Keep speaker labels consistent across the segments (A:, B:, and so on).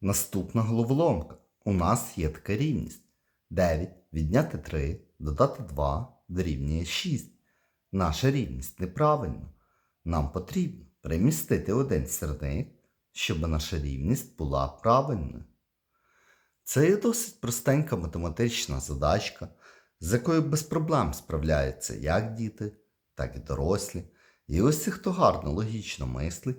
A: Наступна головоломка. У нас є така рівність. 9 відняти 3, додати 2 дорівнює 6. Наша рівність неправильна. Нам потрібно перемістити один сірник, щоб наша рівність була правильною. Це є досить простенька математична задачка, з якою без проблем справляються як діти, так і дорослі. І ось ті, хто гарно логічно мислить,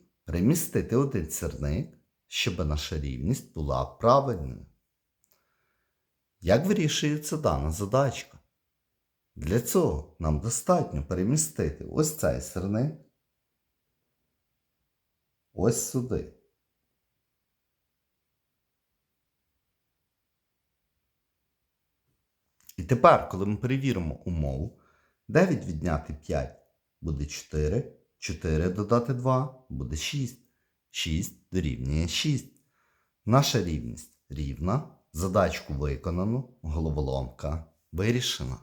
A: перемістити один сірник, щоб наша рівність була правильною. Як вирішується дана задачка? Для цього нам достатньо перемістити ось цей сирник ось сюди. І тепер, коли ми перевіримо умову, 9 відняти 5 буде 4, 4 додати 2 буде 6. 6 дорівнює 6. Наша рівність рівна. Задачку виконано, головоломка вирішена.